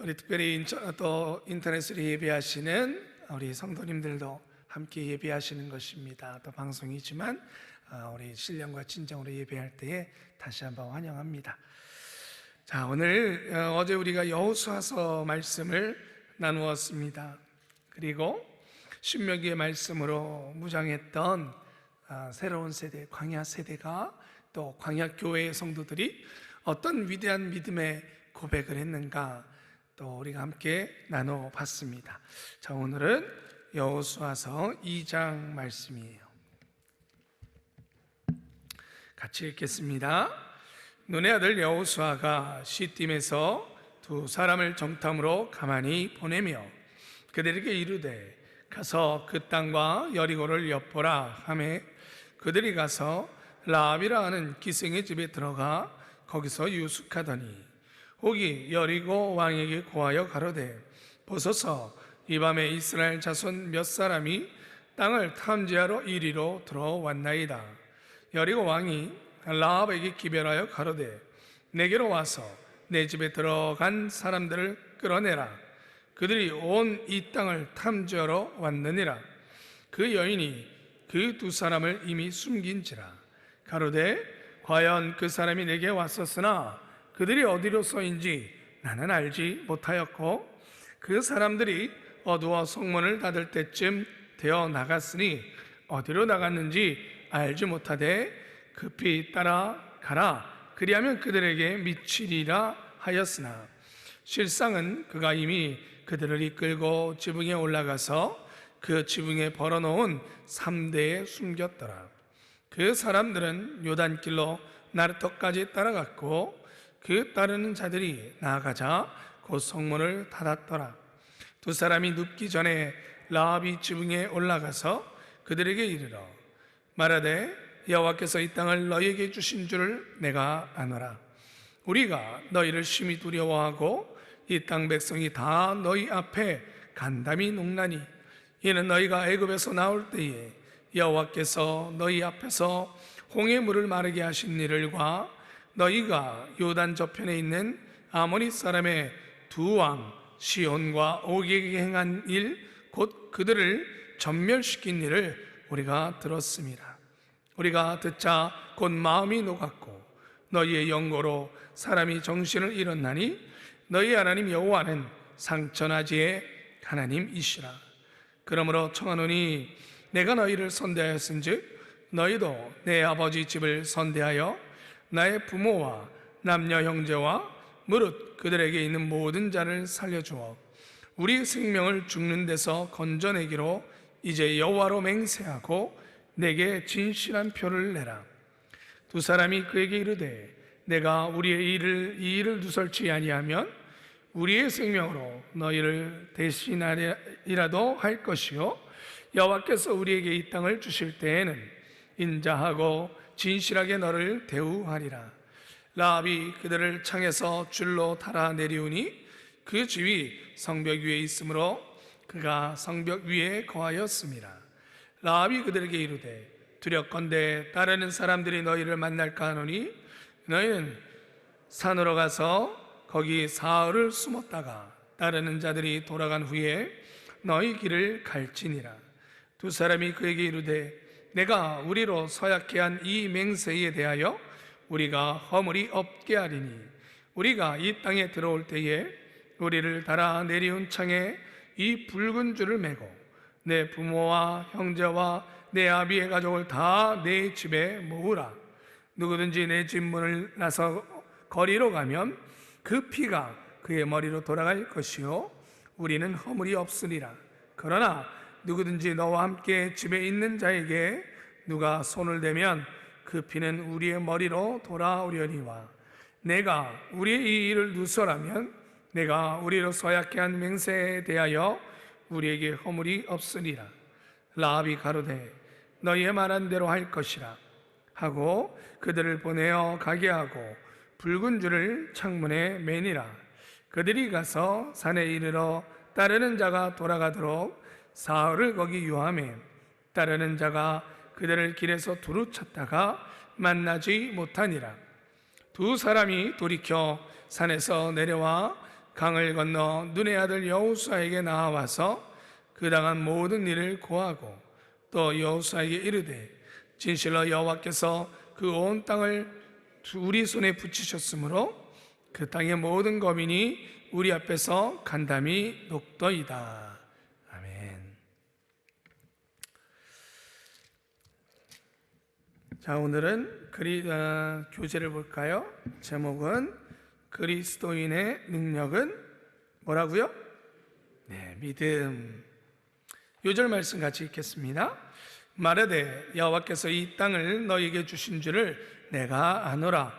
우리 특별히 인터- 또 인터넷으로 예배하시는 우리 성도님들도 함께 예배하시는 것입니다. 또 방송이지만 아, 우리 신령과 진정으로 예배할 때에 다시 한번 환영합니다. 자, 오늘 어, 어제 우리가 여호수아서 말씀을 나누었습니다. 그리고 신명기의 말씀으로 무장했던 아, 새로운 세대, 광야 세대가 또 광야 교회의 성도들이 어떤 위대한 믿음의 고백을 했는가 또 우리가 함께 나눠 봤습니다. 자, 오늘은 여호수아서 2장 말씀이에요. 같이 읽겠습니다. 눈의 아들 여호수아가 시딤에서 두 사람을 정탐으로 가만히 보내며 그들에게 이르되 가서 그 땅과 여리고를 엿보라 하매 그들이 가서 라합이라 하는 기생의 집에 들어가 거기서 유숙하더니 혹이 여리고 왕에게 고하여 가로되 보소서 이 밤에 이스라엘 자손 몇 사람이 땅을 탐지하러 이리로 들어왔나이다. 여리고 왕이 라합에게 기별하여 가로되 내게로 와서 내 집에 들어간 사람들을 끌어내라. 그들이 온 이 땅을 탐지하러 왔느니라. 그 여인이 그 두 사람을 이미 숨긴지라. 가로되 과연 그 사람이 내게 왔었으나 그들이 어디로서인지 나는 알지 못하였고 그 사람들이 어두워 성문을 닫을 때쯤 되어 나갔으니 어디로 나갔는지 알지 못하되 급히 따라가라. 그리하면 그들에게 미치리라 하였으나 실상은 그가 이미 그들을 이끌고 지붕에 올라가서 그 지붕에 벌어놓은 삼대에 숨겼더라. 그 사람들은 요단길로 나르터까지 따라갔고 그 따르는 자들이 나아가자 곧 성문을 닫았더라. 두 사람이 눕기 전에 라합이 지붕에 올라가서 그들에게 이르러 말하되 여호와께서 이 땅을 너희에게 주신 줄을 내가 아노라. 우리가 너희를 심히 두려워하고 이 땅 백성이 다 너희 앞에 간담이 농나니 이는 너희가 애굽에서 나올 때에 여호와께서 너희 앞에서 홍해 물을 마르게 하신 일을과 너희가 요단 저편에 있는 아모리 사람의 두 왕 시온과 옥에게 행한 일 곧 그들을 전멸시킨 일을 우리가 들었습니다. 우리가 듣자 곧 마음이 녹았고 너희의 영고로 사람이 정신을 잃었나니 너희 하나님 여호와는 상천하지의 하나님이시라. 그러므로 청하노니 내가 너희를 선대하였은즉 너희도 내 아버지 집을 선대하여 나의 부모와 남녀 형제와 무릇 그들에게 있는 모든 자를 살려주어 우리 생명을 죽는 데서 건져내기로 이제 여호와로 맹세하고 내게 진실한 표를 내라. 두 사람이 그에게 이르되 내가 우리의 일을 이 일을 누설치 아니하면 우리의 생명으로 너희를 대신하리라도 할 것이요 여호와께서 우리에게 이 땅을 주실 때에는 인자하고 진실하게 너를 대우하리라. 라합이 그들을 창에서 줄로 달아 내리우니 그 집이 성벽 위에 있으므로 그가 성벽 위에 거하였습니다. 라합이 그들에게 이르되 두렵건대 따르는 사람들이 너희를 만날까 하노니 너희는 산으로 가서 거기 사흘을 숨었다가 따르는 자들이 돌아간 후에 너희 길을 갈지니라. 두 사람이 그에게 이르되 내가 우리로 서약케 한이 맹세에 대하여 우리가 허물이 없게 하리니 우리가 이 땅에 들어올 때에 우리를 달아 내리운 창에 이 붉은 줄을 메고 내 부모와 형제와 내 아비의 가족을 다 내 집에 모으라. 누구든지 내 집 문을 나서 거리로 가면 그 피가 그의 머리로 돌아갈 것이요. 우리는 허물이 없으리라. 그러나 누구든지 너와 함께 집에 있는 자에게 누가 손을 대면 그 피는 우리의 머리로 돌아오려니와 내가 우리의 이 일을 누설하면 내가 우리로 서약케 한 맹세에 대하여 우리에게 허물이 없으리라. 라합이 가로되 너희의 말한 대로 할 것이라 하고 그들을 보내어 가게 하고 붉은 줄을 창문에 매니라. 그들이 가서 산에 이르러 따르는 자가 돌아가도록 사흘을 거기 유함해 따르는 자가 그들을 길에서 두루 찾다가 만나지 못하니라 두 사람이 돌이켜 산에서 내려와 강을 건너 눈의 아들 여호수아에게 나와서 그 당한 모든 일을 고하고 또 여호수아에게 이르되 진실로 여호와께서 그 온 땅을 우리 손에 붙이셨으므로 그 땅의 모든 거민이 우리 앞에서 간담이 녹더이다. 아멘. 자 오늘은 그리 어, 교재를 볼까요? 제목은 그리스도인의 능력은 뭐라고요? 네, 믿음. 요절 말씀 같이 읽겠습니다. 말하되 여호와께서 이 땅을 너희에게 주신 줄을 내가 아노라.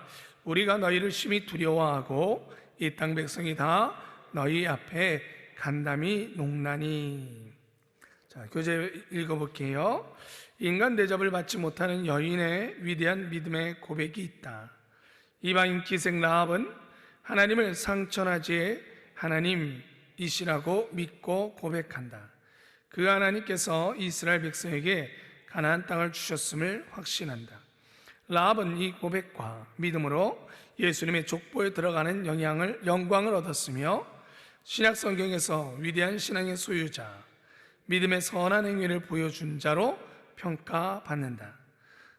우리가 너희를 심히 두려워하고 이 땅 백성이 다 너희 앞에 간담이 농나니. 자, 교재 읽어볼게요. 인간 대접을 받지 못하는 여인의 위대한 믿음의 고백이 있다. 이방인 기생 라합은 하나님을 상천하지에 하나님이시라고 믿고 고백한다. 그 하나님께서 이스라엘 백성에게 가나안 땅을 주셨음을 확신한다. 라합은 이 고백과 믿음으로 예수님의 족보에 들어가는 영향을 영광을 얻었으며 신약 성경에서 위대한 신앙의 소유자, 믿음의 선한 행위를 보여준 자로 평가받는다.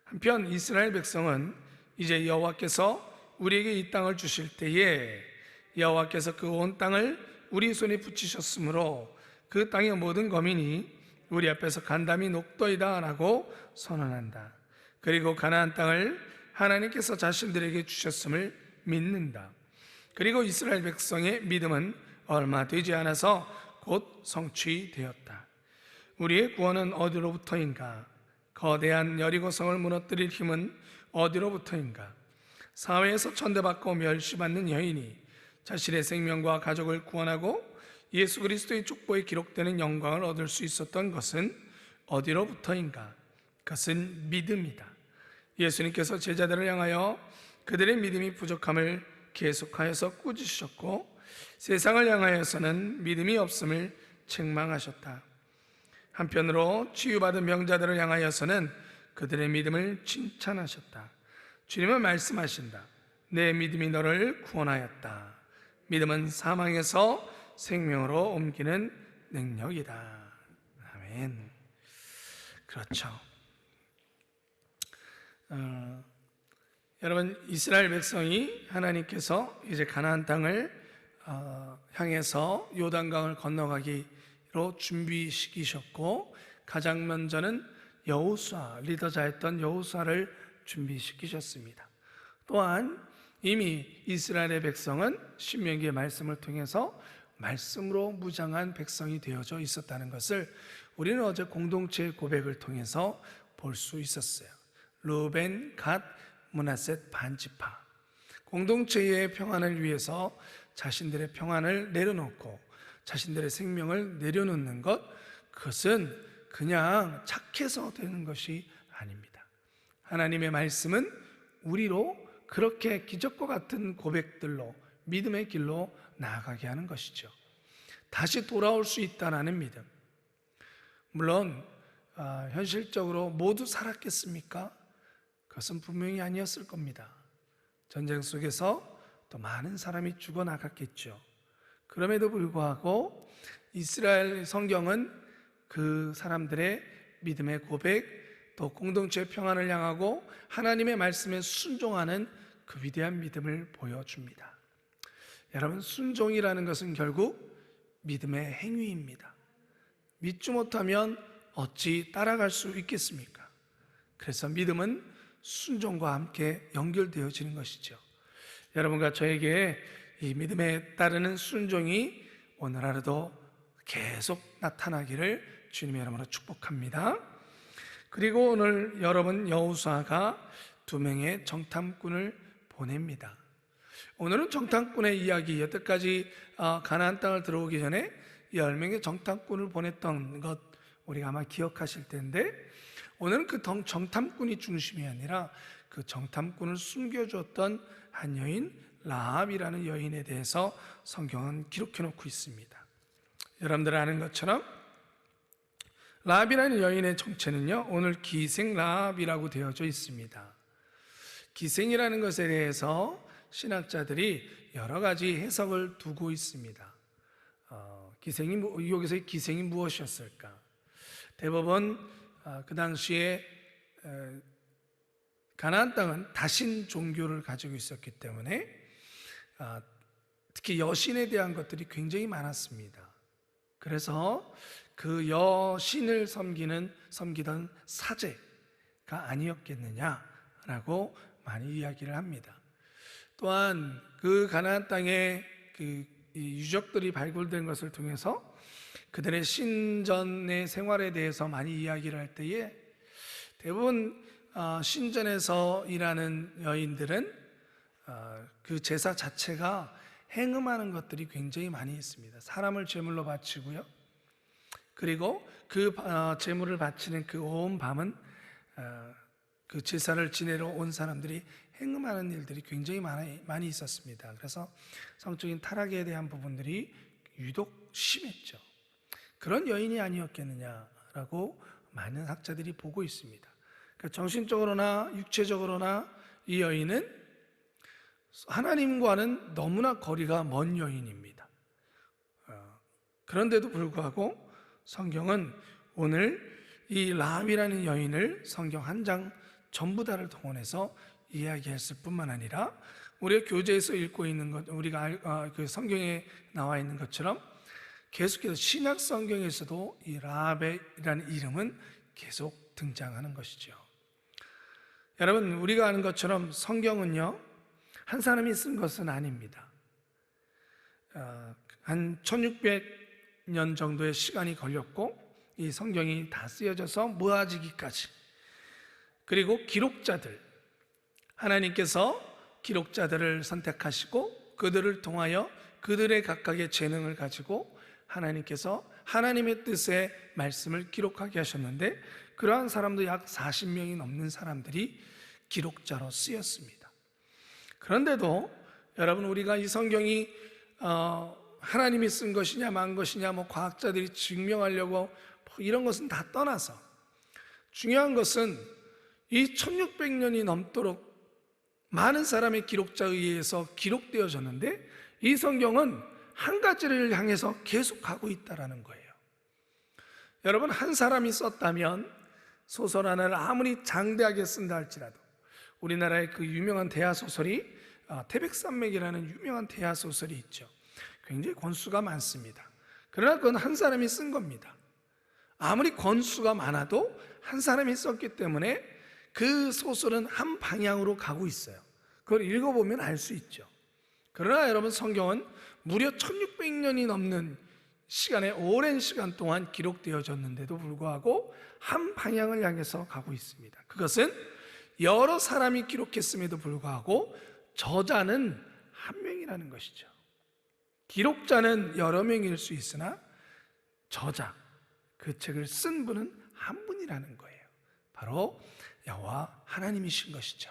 한편 이스라엘 백성은 이제 여호와께서 우리에게 이 땅을 주실 때에 여호와께서 그 온 땅을 우리 손에 붙이셨으므로 그 땅의 모든 거민이 우리 앞에서 간담이 녹더이다라고 선언한다. 그리고 가나안 땅을 하나님께서 자신들에게 주셨음을 믿는다. 그리고 이스라엘 백성의 믿음은 얼마 되지 않아서 곧 성취되었다. 우리의 구원은 어디로부터인가? 거대한 여리고성을 무너뜨릴 힘은 어디로부터인가? 사회에서 천대받고 멸시받는 여인이 자신의 생명과 가족을 구원하고 예수 그리스도의 족보에 기록되는 영광을 얻을 수 있었던 것은 어디로부터인가? 그것은 믿음이다. 예수님께서 제자들을 향하여 그들의 믿음이 부족함을 계속하여서 꾸짖으셨고 세상을 향하여서는 믿음이 없음을 책망하셨다. 한편으로 치유받은 병자들을 향하여서는 그들의 믿음을 칭찬하셨다. 주님은 말씀하신다. 내 믿음이 너를 구원하였다. 믿음은 사망에서 생명으로 옮기는 능력이다. 아멘. 그렇죠. 어, 여러분 이스라엘 백성이 하나님께서 이제 가나안 땅을 어, 향해서 요단강을 건너가기 로 준비시키셨고 가장 먼저는 여호수아 리더자였던 여호수아를 준비시키셨습니다. 또한 이미 이스라엘의 백성은 신명기의 말씀을 통해서 말씀으로 무장한 백성이 되어져 있었다는 것을 우리는 어제 공동체의 고백을 통해서 볼 수 있었어요. 루벤, 갓, 문하셋 반지파 공동체의 평안을 위해서 자신들의 평안을 내려놓고 자신들의 생명을 내려놓는 것 그것은 그냥 착해서 되는 것이 아닙니다. 하나님의 말씀은 우리로 그렇게 기적과 같은 고백들로 믿음의 길로 나아가게 하는 것이죠. 다시 돌아올 수 있다라는 믿음. 물론 아, 현실적으로 모두 살았겠습니까? 그것은 분명히 아니었을 겁니다. 전쟁 속에서 또 많은 사람이 죽어 나갔겠죠. 그럼에도 불구하고 이스라엘 성경은 그 사람들의 믿음의 고백, 또 공동체 평안을 향하고 하나님의 말씀에 순종하는 그 위대한 믿음을 보여줍니다. 여러분, 순종이라는 것은 결국 믿음의 행위입니다. 믿지 못하면 어찌 따라갈 수 있겠습니까? 그래서 믿음은 순종과 함께 연결되어지는 것이죠. 여러분과 저에게 이 믿음에 따르는 순종이 오늘 하루도 계속 나타나기를 주님의 이름으로 축복합니다. 그리고 오늘 여러분 여우수아가 두 명의 정탐꾼을 보냅니다. 오늘은 정탐꾼의 이야기 여태까지 어, 가나안 땅을 들어오기 전에 10명의 정탐꾼을 보냈던 것 우리가 아마 기억하실 텐데 오늘은 그 정탐꾼이 중심이 아니라 그 정탐꾼을 숨겨줬던 한 여인 라합이라는 여인에 대해서 성경은 기록해 놓고 있습니다. 여러분들 아는 것처럼 라합이라는 여인의 정체는요 오늘 기생 라합이라고 되어져 있습니다. 기생이라는 것에 대해서 신학자들이 여러 가지 해석을 두고 있습니다. 어, 기생이 무- 여기서의 기생이 무엇이었을까? 대법원 아, 그 당시에 에, 가나안 땅은 다신 종교를 가지고 있었기 때문에 아, 특히 여신에 대한 것들이 굉장히 많았습니다. 그래서 그 여신을 섬기는 섬기던 사제가 아니었겠느냐라고 많이 이야기를 합니다. 또한 그 가나안 땅에 그이 유적들이 발굴된 것을 통해서 그들의 신전의 생활에 대해서 많이 이야기를 할 때에 대부분 어, 신전에서 일하는 여인들은 어, 그 제사 자체가 행음하는 것들이 굉장히 많이 있습니다. 사람을 제물로 바치고요. 그리고 그 어, 제물을 바치는 그 온 밤은 어, 그 제사를 지내러 온 사람들이 행음하는 일들이 굉장히 많이 있었습니다. 그래서 성적인 타락에 대한 부분들이 유독 심했죠. 그런 여인이 아니었겠느냐라고 많은 학자들이 보고 있습니다. 그러니까 정신적으로나 육체적으로나 이 여인은 하나님과는 너무나 거리가 먼 여인입니다. 어, 그런데도 불구하고 성경은 오늘 이 라합이라는 여인을 성경 한 장 전부 다를 동원해서 이야기했을 뿐만 아니라 우리가 교재에서 읽고 있는 것, 우리가 알- 어, 그 성경에 나와 있는 것처럼 계속해서 신약 성경에서도 이 라합이라는 이름은 계속 등장하는 것이죠. 여러분 우리가 아는 것처럼 성경은요 한 사람이 쓴 것은 아닙니다. 어, 한 1600년 정도의 시간이 걸렸고 이 성경이 다 쓰여져서 모아지기까지 그리고 기록자들 하나님께서 기록자들을 선택하시고 그들을 통하여 그들의 각각의 재능을 가지고 하나님께서 하나님의 뜻의 말씀을 기록하게 하셨는데 그러한 사람도 약 40명이 넘는 사람들이 기록자로 쓰였습니다. 그런데도 여러분 우리가 이 성경이 어, 하나님이 쓴 것이냐 만 것이냐 뭐 과학자들이 증명하려고 뭐 이런 것은 다 떠나서 중요한 것은 이 1600년이 넘도록 많은 사람의 기록자에 의해서 기록되어졌는데 이 성경은 한 가지를 향해서 계속 가고 있다라는 거예요. 여러분 한 사람이 썼다면 소설 하나를 아무리 장대하게 쓴다 할지라도 우리나라의 그 유명한 대하 소설이 아, 태백산맥이라는 유명한 대하 소설이 있죠. 굉장히 권수가 많습니다. 그러나 그건 한 사람이 쓴 겁니다. 아무리 권수가 많아도 한 사람이 썼기 때문에 그 소설은 한 방향으로 가고 있어요. 그걸 읽어보면 알 수 있죠. 그러나 여러분 성경은 무려 1600년이 넘는 시간에 오랜 시간 동안 기록되어졌는데도 불구하고 한 방향을 향해서 가고 있습니다. 그것은 여러 사람이 기록했음에도 불구하고 저자는 한 명이라는 것이죠. 기록자는 여러 명일 수 있으나 저자, 그 책을 쓴 분은 한 분이라는 거예요. 바로 여호와 하나님이신 것이죠.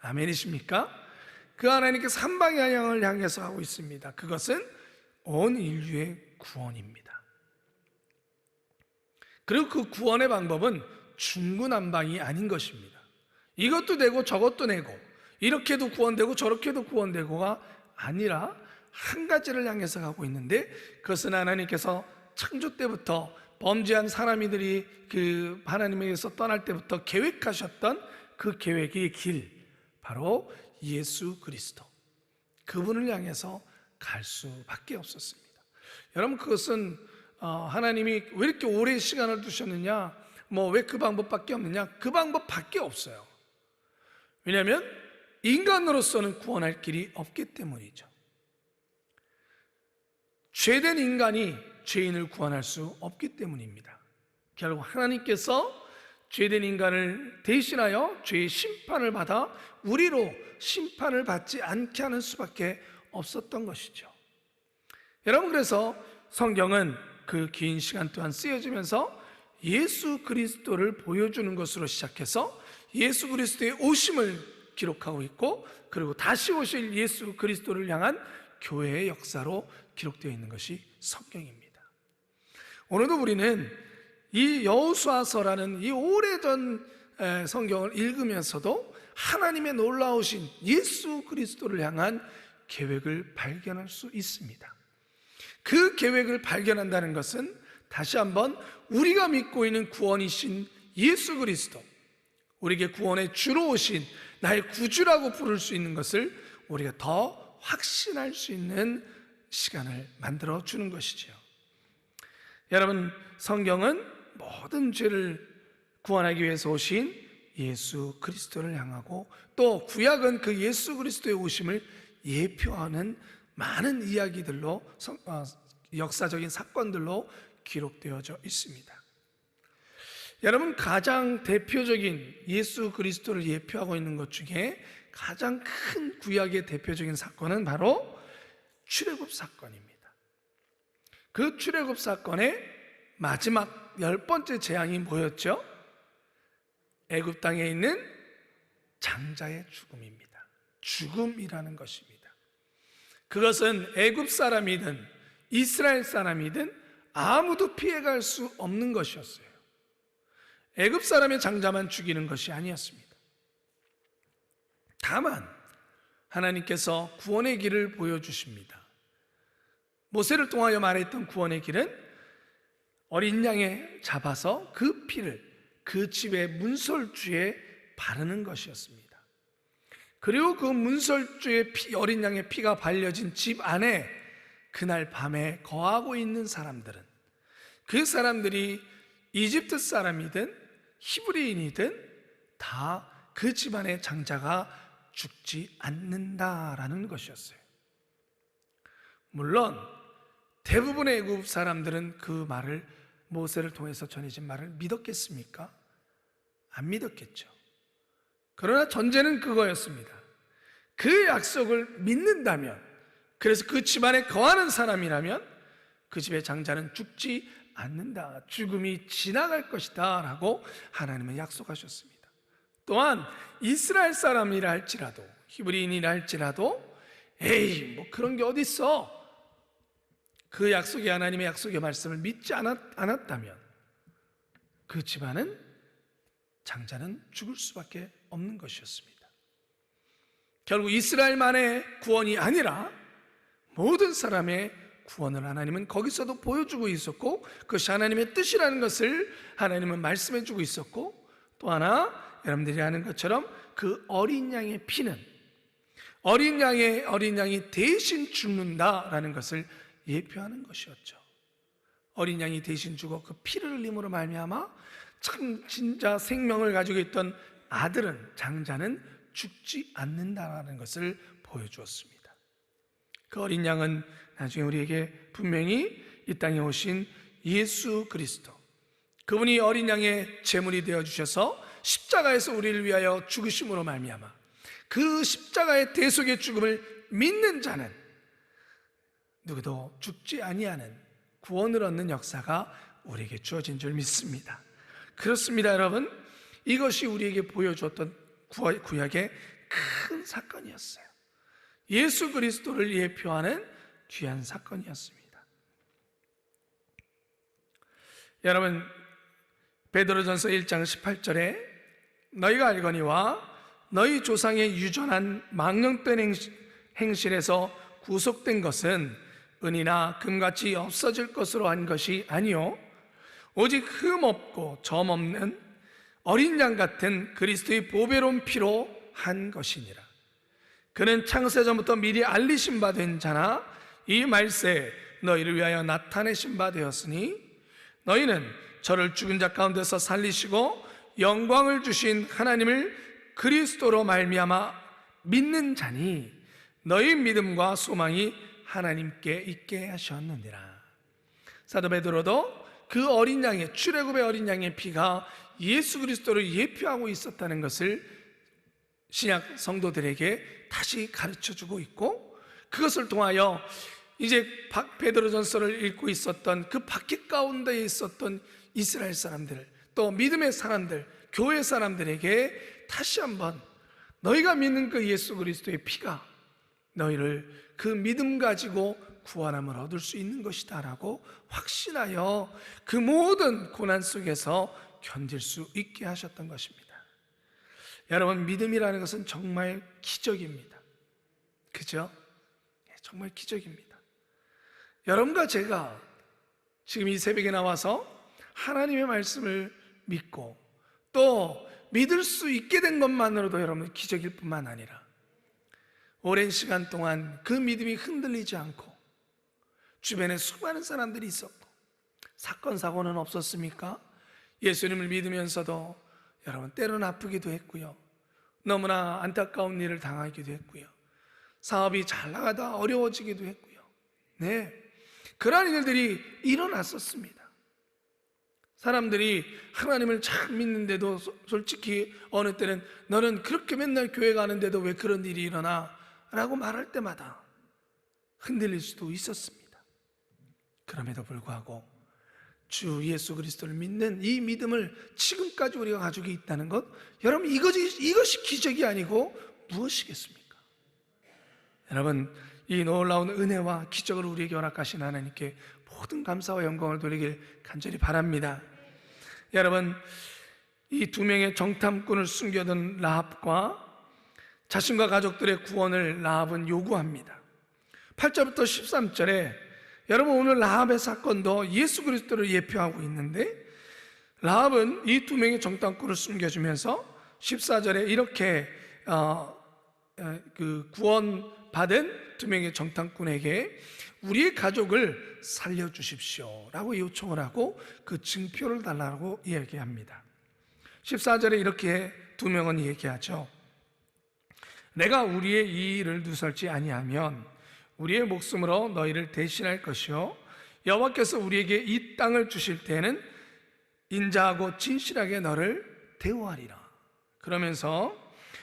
아멘이십니까? 그 하나님께서 한 방향을 향해서 하고 있습니다. 그것은 온 인류의 구원입니다. 그리고 그 구원의 방법은 중구난방이 아닌 것입니다. 이것도 되고 저것도 내고 이렇게도 구원되고 저렇게도 구원되고가 아니라 한 가지를 향해서 가고 있는데 그것은 하나님께서 창조 때부터 범죄한 사람이들이 그 하나님에게서 떠날 때부터 계획하셨던 그 계획의 길 바로 예수 그리스도 그분을 향해서 갈 수밖에 없었습니다. 여러분 그것은 어, 하나님이 왜 이렇게 오랜 시간을 두셨느냐? 뭐 왜 그 방법밖에 없느냐? 그 방법밖에 없어요. 왜냐하면 인간으로서는 구원할 길이 없기 때문이죠. 죄된 인간이 죄인을 구원할 수 없기 때문입니다. 결국 하나님께서 죄된 인간을 대신하여 죄의 심판을 받아 우리로 심판을 받지 않게 하는 수밖에 없었던 것이죠. 여러분 그래서 성경은 그 긴 시간 동안 쓰여지면서 예수 그리스도를 보여주는 것으로 시작해서 예수 그리스도의 오심을 기록하고 있고 그리고 다시 오실 예수 그리스도를 향한 교회의 역사로 기록되어 있는 것이 성경입니다. 오늘도 우리는 이 여호수아서라는 이 오래전 에, 성경을 읽으면서도 하나님의 놀라우신 예수 그리스도를 향한 계획을 발견할 수 있습니다. 그 계획을 발견한다는 것은 다시 한번 우리가 믿고 있는 구원이신 예수 그리스도, 우리에게 구원의 주로 오신 나의 구주라고 부를 수 있는 것을 우리가 더 확신할 수 있는 시간을 만들어 주는 것이지요. 여러분, 성경은 모든 죄를 구원하기 위해서 오신 예수 그리스도를 향하고 또 구약은 그 예수 그리스도의 오심을 예표하는 많은 이야기들로 성- 어, 역사적인 사건들로 기록되어져 있습니다. 여러분 가장 대표적인 예수 그리스도를 예표하고 있는 것 중에 가장 큰 구약의 대표적인 사건은 바로 출애굽 사건입니다. 그 출애굽 사건의 마지막 열 번째 재앙이 뭐였죠? 애굽 땅에 있는 장자의 죽음입니다. 죽음이라는 것입니다. 그것은 애굽 사람이든 이스라엘 사람이든 아무도 피해갈 수 없는 것이었어요. 애굽 사람의 장자만 죽이는 것이 아니었습니다. 다만 하나님께서 구원의 길을 보여주십니다. 모세를 통하여 말했던 구원의 길은 어린 양에 잡아서 그 피를 그 집의 문설주에 바르는 것이었습니다. 그리고 그 문설주의 피, 어린 양의 피가 발려진 집 안에 그날 밤에 거하고 있는 사람들은 그 사람들이 이집트 사람이든 히브리인이든 다 그 집안의 장자가 죽지 않는다라는 것이었어요. 물론 대부분의 애굽 사람들은 그 말을 모세를 통해서 전해진 말을 믿었겠습니까? 안 믿었겠죠. 그러나 전제는 그거였습니다. 그 약속을 믿는다면, 그래서 그 집안에 거하는 사람이라면 그 집의 장자는 죽지 않는다. 죽음이 지나갈 것이다. 라고 하나님은 약속하셨습니다. 또한 이스라엘 사람이라 할지라도, 히브리인이라 할지라도, 에이, 뭐 그런 게 어딨어? 그 약속이 하나님의 약속의 말씀을 믿지 않았, 않았다면 그 집안은 장자는 죽을 수밖에 없는 것이었습니다. 결국 이스라엘만의 구원이 아니라 모든 사람의 구원을 하나님은 거기서도 보여주고 있었고 그것이 하나님의 뜻이라는 것을 하나님은 말씀해 주고 있었고 또 하나 여러분들이 아는 것처럼 그 어린 양의 피는 어린 양의 어린 양이 대신 죽는다라는 것을 예표하는 것이었죠. 어린 양이 대신 죽어 그 피를 흘림으로 말미암아 참 진짜 생명을 가지고 있던 아들은 장자는 죽지 않는다라는 것을 보여주었습니다. 그 어린 양은 나중에 우리에게 분명히 이 땅에 오신 예수 그리스도 그분이 어린 양의 제물이 되어 주셔서 십자가에서 우리를 위하여 죽으심으로 말미암아 그 십자가의 대속의 죽음을 믿는 자는 누구도 죽지 아니하는 구원을 얻는 역사가 우리에게 주어진 줄 믿습니다. 그렇습니다, 여러분. 이것이 우리에게 보여줬던 구약의 큰 사건이었어요. 예수 그리스도를 예표하는 귀한 사건이었습니다. 여러분, 베드로전서 1장 18절에 너희가 알거니와 너희 조상의 유전한 망령된 행실에서 구속된 것은 은이나 금같이 없어질 것으로 한 것이 아니요 오직 흠 없고 점 없는 어린 양 같은 그리스도의 보배로운 피로 한 것이니라. 그는 창세 전부터 미리 알리신 바 된 자나 이 말세 너희를 위하여 나타내신 바 되었으니 너희는 저를 죽은 자 가운데서 살리시고 영광을 주신 하나님을 그리스도로 말미암아 믿는 자니 너희 믿음과 소망이 하나님께 있게 하셨느니라. 사도 베드로도 그 어린 양의 출애굽의 어린 양의 피가 예수 그리스도를 예표하고 있었다는 것을 신약 성도들에게 다시 가르쳐 주고 있고 그것을 통하여 이제 박- 베드로전서를 읽고 있었던 그 밖에 가운데에 있었던 이스라엘 사람들 또 믿음의 사람들 교회 사람들에게 다시 한번 너희가 믿는 그 예수 그리스도의 피가 너희를 그 믿음 가지고 구원함을 얻을 수 있는 것이다라고 확신하여 그 모든 고난 속에서 견딜 수 있게 하셨던 것입니다. 여러분 믿음이라는 것은 정말 기적입니다. 그죠? 예, 정말 기적입니다. 여러분과 제가 지금 이 새벽에 나와서 하나님의 말씀을 믿고 또 믿을 수 있게 된 것만으로도 여러분 기적일 뿐만 아니라 오랜 시간 동안 그 믿음이 흔들리지 않고 주변에 수많은 사람들이 있었고 사건 사고는 없었습니까? 예수님을 믿으면서도 여러분 때로는 아프기도 했고요. 너무나 안타까운 일을 당하기도 했고요. 사업이 잘 나가다 어려워지기도 했고요. 네. 그러한 일들이 일어났었습니다. 사람들이 하나님을 참 믿는데도 소- 솔직히 어느 때는 너는 그렇게 맨날 교회 가는데도 왜 그런 일이 일어나? 라고 말할 때마다 흔들릴 수도 있었습니다. 그럼에도 불구하고 주 예수 그리스도를 믿는 이 믿음을 지금까지 우리가 가지고 있다는 것, 여러분 이것이 이것이 기적이 아니고 무엇이겠습니까? 여러분 이 놀라운 은혜와 기적을 우리에게 허락하신 하나님께 모든 감사와 영광을 돌리길 간절히 바랍니다. 여러분 이 두 명의 정탐꾼을 숨겨둔 라합과 자신과 가족들의 구원을 라합은 요구합니다. 8절부터 13절에 여러분 오늘 라합의 사건도 예수 그리스도를 예표하고 있는데 라합은 이 두 명의 정탐꾼을 숨겨주면서 14절에 이렇게 어, 어, 그 구원 받은 두 명의 정탐꾼에게 우리의 가족을 살려주십시오 라고 요청을 하고 그 증표를 달라고 이야기합니다. 14절에 이렇게 두 명은 얘기하죠. 내가 우리의 이 일을 누설지 아니하면 우리의 목숨으로 너희를 대신할 것이요 여호와께서 우리에게 이 땅을 주실 때에는 인자하고 진실하게 너를 대우하리라. 그러면서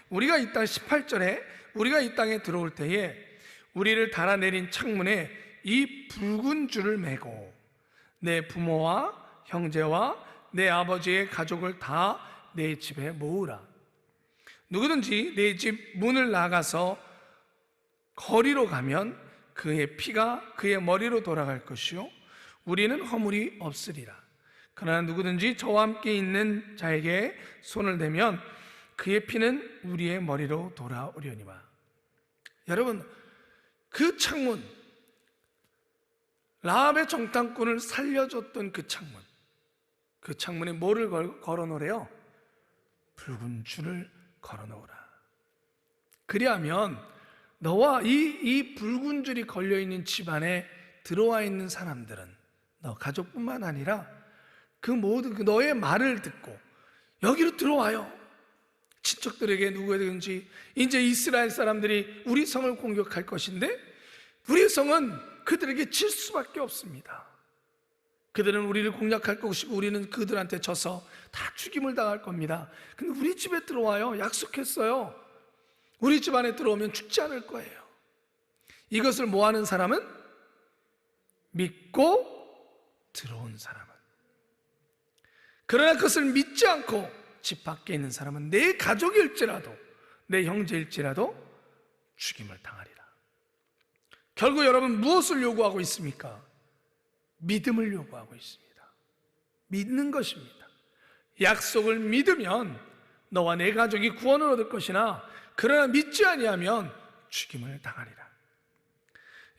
우리가 이 땅 18절에 우리가 이 땅에 들어올 때에 우리를 달아내린 창문에 이 붉은 줄을 매고 내 부모와 형제와 내 아버지의 가족을 다 내 집에 모으라. 누구든지 내 집 문을 나가서 거리로 가면 그의 피가 그의 머리로 돌아갈 것이요 우리는 허물이 없으리라. 그러나 누구든지 저와 함께 있는 자에게 손을 대면 그의 피는 우리의 머리로 돌아오려니와. 여러분 그 창문 라합의 정탐꾼을 살려줬던 그 창문 그 창문에 뭐를 걸- 걸어 놓으래요? 붉은 줄을 걸어 놓으라. 그리하면 너와 이, 이 붉은 줄이 걸려있는 집안에 들어와 있는 사람들은 너 가족뿐만 아니라 그 모든 그 너의 말을 듣고 여기로 들어와요. 친척들에게 누구에든지 이제 이스라엘 사람들이 우리 성을 공격할 것인데 우리 성은 그들에게 질 수밖에 없습니다. 그들은 우리를 공략할 것이고 우리는 그들한테 져서 다 죽임을 당할 겁니다. 근데 우리 집에 들어와요. 약속했어요. 우리 집 안에 들어오면 죽지 않을 거예요. 이것을 뭐 하는 사람은 믿고 들어온 사람은 그러나 그것을 믿지 않고 집 밖에 있는 사람은 내 가족일지라도 내 형제일지라도 죽임을 당하리라. 결국 여러분 무엇을 요구하고 있습니까? 믿음을 요구하고 있습니다. 믿는 것입니다. 약속을 믿으면 너와 내 가족이 구원을 얻을 것이나 그러나 믿지 아니하면 죽임을 당하리라.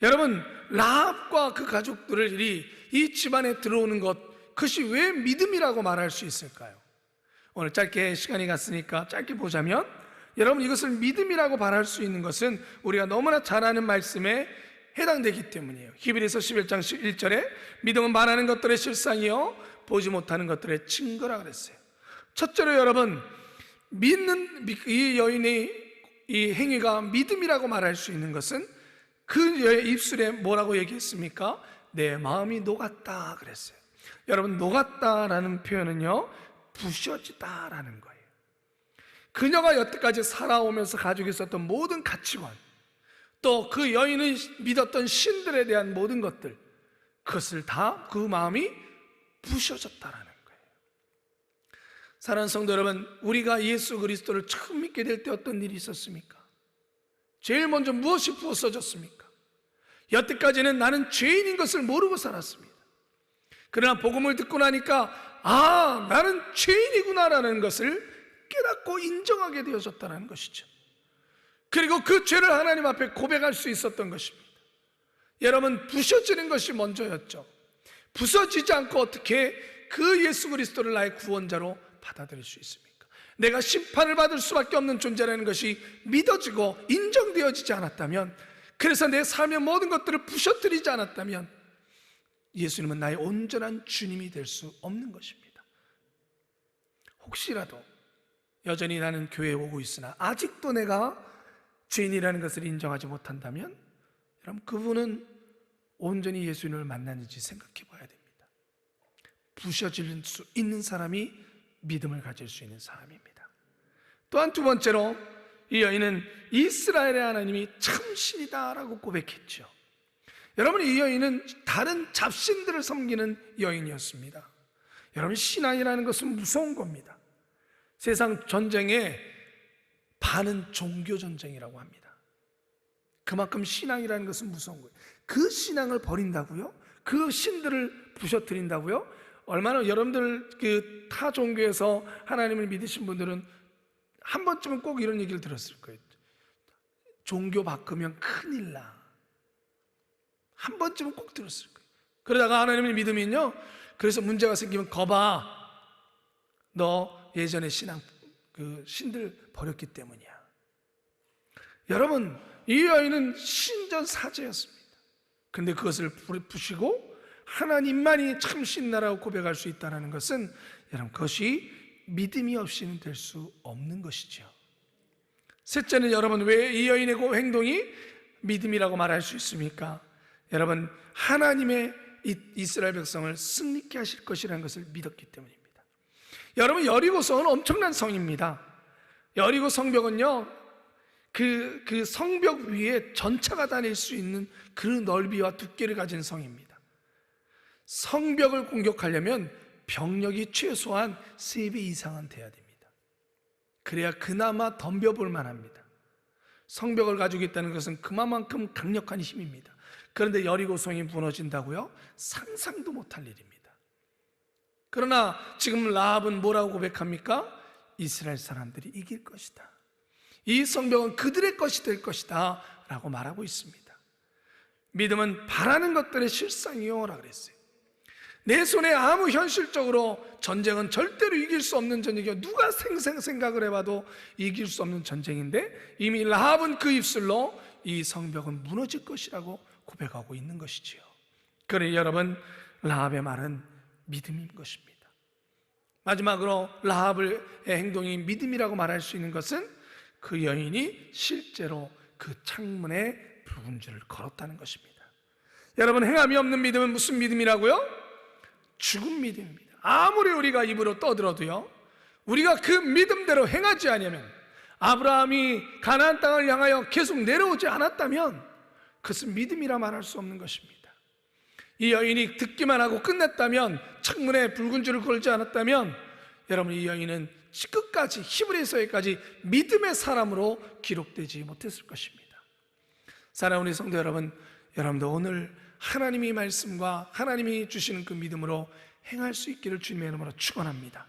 여러분 라합과 그 가족들이 이 집안에 들어오는 것 그것이 왜 믿음이라고 말할 수 있을까요? 오늘 짧게 시간이 갔으니까 짧게 보자면 여러분 이것을 믿음이라고 말할 수 있는 것은 우리가 너무나 잘 아는 말씀에 해당되기 때문이에요. 히브리서 11장 1절에 믿음은 말하는 것들의 실상이요 보지 못하는 것들의 증거라 그랬어요. 첫째로 여러분 믿는 이 여인의 이 행위가 믿음이라고 말할 수 있는 것은 그 여의 입술에 뭐라고 얘기했습니까? 내 마음이 녹았다 그랬어요. 여러분 녹았다라는 표현은요 부셔지다라는 거예요. 그녀가 여태까지 살아오면서 가지고 있었던 모든 가치관, 또 그 여인의 믿었던 신들에 대한 모든 것들, 그것을 다 그 마음이 부셔졌다라는 거예요. 사랑하는 성도 여러분, 우리가 예수 그리스도를 처음 믿게 될 때 어떤 일이 있었습니까? 제일 먼저 무엇이 부서졌습니까? 여태까지는 나는 죄인인 것을 모르고 살았습니다. 그러나 복음을 듣고 나니까 아, 나는 죄인이구나라는 것을 깨닫고 인정하게 되어졌다는 것이죠. 그리고 그 죄를 하나님 앞에 고백할 수 있었던 것입니다. 여러분 부셔지는 것이 먼저였죠. 부서지지 않고 어떻게 그 예수 그리스도를 나의 구원자로 받아들일 수 있습니까? 내가 심판을 받을 수밖에 없는 존재라는 것이 믿어지고 인정되어지지 않았다면 그래서 내 삶의 모든 것들을 부셔뜨리지 않았다면 예수님은 나의 온전한 주님이 될 수 없는 것입니다. 혹시라도 여전히 나는 교회에 오고 있으나 아직도 내가 죄인이라는 것을 인정하지 못한다면 여러분 그분은 온전히 예수님을 만났는지 생각해 봐야 됩니다. 부셔질 수 있는 사람이 믿음을 가질 수 있는 사람입니다. 또한 두 번째로 이 여인은 이스라엘의 하나님이 참신이다라고 고백했죠. 여러분 이 여인은 다른 잡신들을 섬기는 여인이었습니다. 여러분 신앙이라는 것은 무서운 겁니다. 세상 전쟁의 반은 종교 전쟁이라고 합니다. 그만큼 신앙이라는 것은 무서운 거예요. 그 신앙을 버린다고요? 그 신들을 부셔뜨린다고요? 얼마나 여러분들 그 타 종교에서 하나님을 믿으신 분들은 한 번쯤은 꼭 이런 얘기를 들었을 거예요. 종교 바꾸면 큰일 나. 한 번쯤은 꼭 들었을 거예요. 그러다가 하나님을 믿으면요. 그래서 문제가 생기면 거봐. 너 예전에 신앙 그 신들 버렸기 때문이야. 여러분, 이 여인은 신전 사제였습니다. 근데 그것을 부시고 하나님만이 참 신나라고 고백할 수 있다는 것은 여러분 그것이 믿음이 없이는 될 수 없는 것이죠. 셋째는 여러분 왜 이 여인의 그 행동이 믿음이라고 말할 수 있습니까? 여러분 하나님의 이스라엘 백성을 승리케 하실 것이라는 것을 믿었기 때문입니다. 여러분 여리고 성은 엄청난 성입니다. 여리고 성벽은요 그, 그 성벽 위에 전차가 다닐 수 있는 그 넓이와 두께를 가진 성입니다. 성벽을 공격하려면 병력이 최소한 3배 이상은 돼야 됩니다. 그래야 그나마 덤벼볼 만합니다. 성벽을 가지고 있다는 것은 그만큼 강력한 힘입니다. 그런데 여리고성이 무너진다고요? 상상도 못할 일입니다. 그러나 지금 라합은 뭐라고 고백합니까? 이스라엘 사람들이 이길 것이다. 이 성벽은 그들의 것이 될 것이다. 라고 말하고 있습니다. 믿음은 바라는 것들의 실상이요. 라 그랬어요. 내 손에 아무 현실적으로 전쟁은 절대로 이길 수 없는 전쟁이요. 누가 생생 생각을 해봐도 이길 수 없는 전쟁인데 이미 라합은 그 입술로 이 성벽은 무너질 것이라고 고백하고 있는 것이지요. 그래 여러분 라합의 말은 믿음인 것입니다. 마지막으로 라합의 행동이 믿음이라고 말할 수 있는 것은 그 여인이 실제로 그 창문에 붉은 줄을 걸었다는 것입니다. 여러분 행함이 없는 믿음은 무슨 믿음이라고요? 죽은 믿음입니다. 아무리 우리가 입으로 떠들어도요. 우리가 그 믿음대로 행하지 않으면 아브라함이 가나안 땅을 향하여 계속 내려오지 않았다면 그것은 믿음이라 말할 수 없는 것입니다. 이 여인이 듣기만 하고 끝냈다면 창문에 붉은 줄을 걸지 않았다면 여러분 이 여인은 끝까지 히브리서에까지 믿음의 사람으로 기록되지 못했을 것입니다. 사랑하는 성도 여러분, 여러분도 오늘 하나님의 말씀과 하나님이 주시는 그 믿음으로 행할 수 있기를 주님의 이름으로 축원합니다.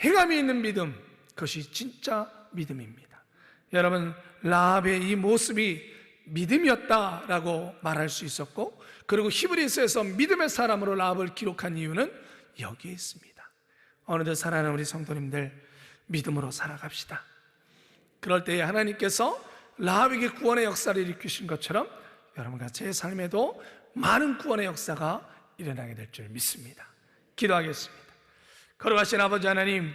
행함이 있는 믿음, 그것이 진짜 믿음입니다. 여러분, 라합의 이 모습이 믿음이었다라고 말할 수 있었고, 그리고 히브리서에서 믿음의 사람으로 라합을 기록한 이유는 여기에 있습니다. 어느덧 살아가는 우리 성도님들 믿음으로 살아갑시다. 그럴 때에 하나님께서 라합에게 구원의 역사를 일으키신 것처럼 여러분과 제 삶에도 많은 구원의 역사가 일어나게 될 줄 믿습니다. 기도하겠습니다. 걸어가신 아버지 하나님,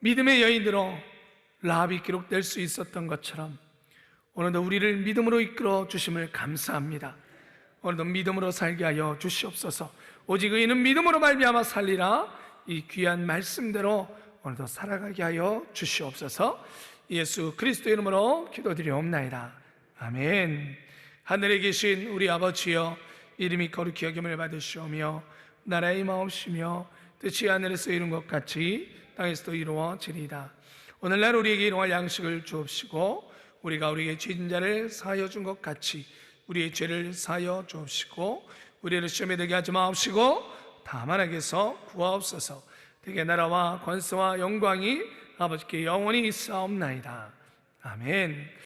믿음의 여인으로 라합이 기록될 수 있었던 것처럼 오늘도 우리를 믿음으로 이끌어 주심을 감사합니다. 오늘도 믿음으로 살게 하여 주시옵소서. 오직 의인은 믿음으로 말미암아 살리라. 이 귀한 말씀대로 오늘도 살아가게 하여 주시옵소서. 예수 그리스도 이름으로 기도드리옵나이다. 아멘. 하늘에 계신 우리 아버지여 이름이 거룩히 여김을 받으시오며 나라의 마옵시며 뜻이 하늘에서 이룬 것 같이 땅에서도 이루어지리다. 오늘날 우리에게 일용할 양식을 주옵시고 우리가 우리에게 죄진 자를 사하여 준 것 같이 우리의 죄를 사하여 주옵시고 우리를 시험에 들게 하지 마옵시고 다만 악에서 구하옵소서 되게 나라와 권세와 영광이 아버지께 영원히 있사옵나이다. 아멘.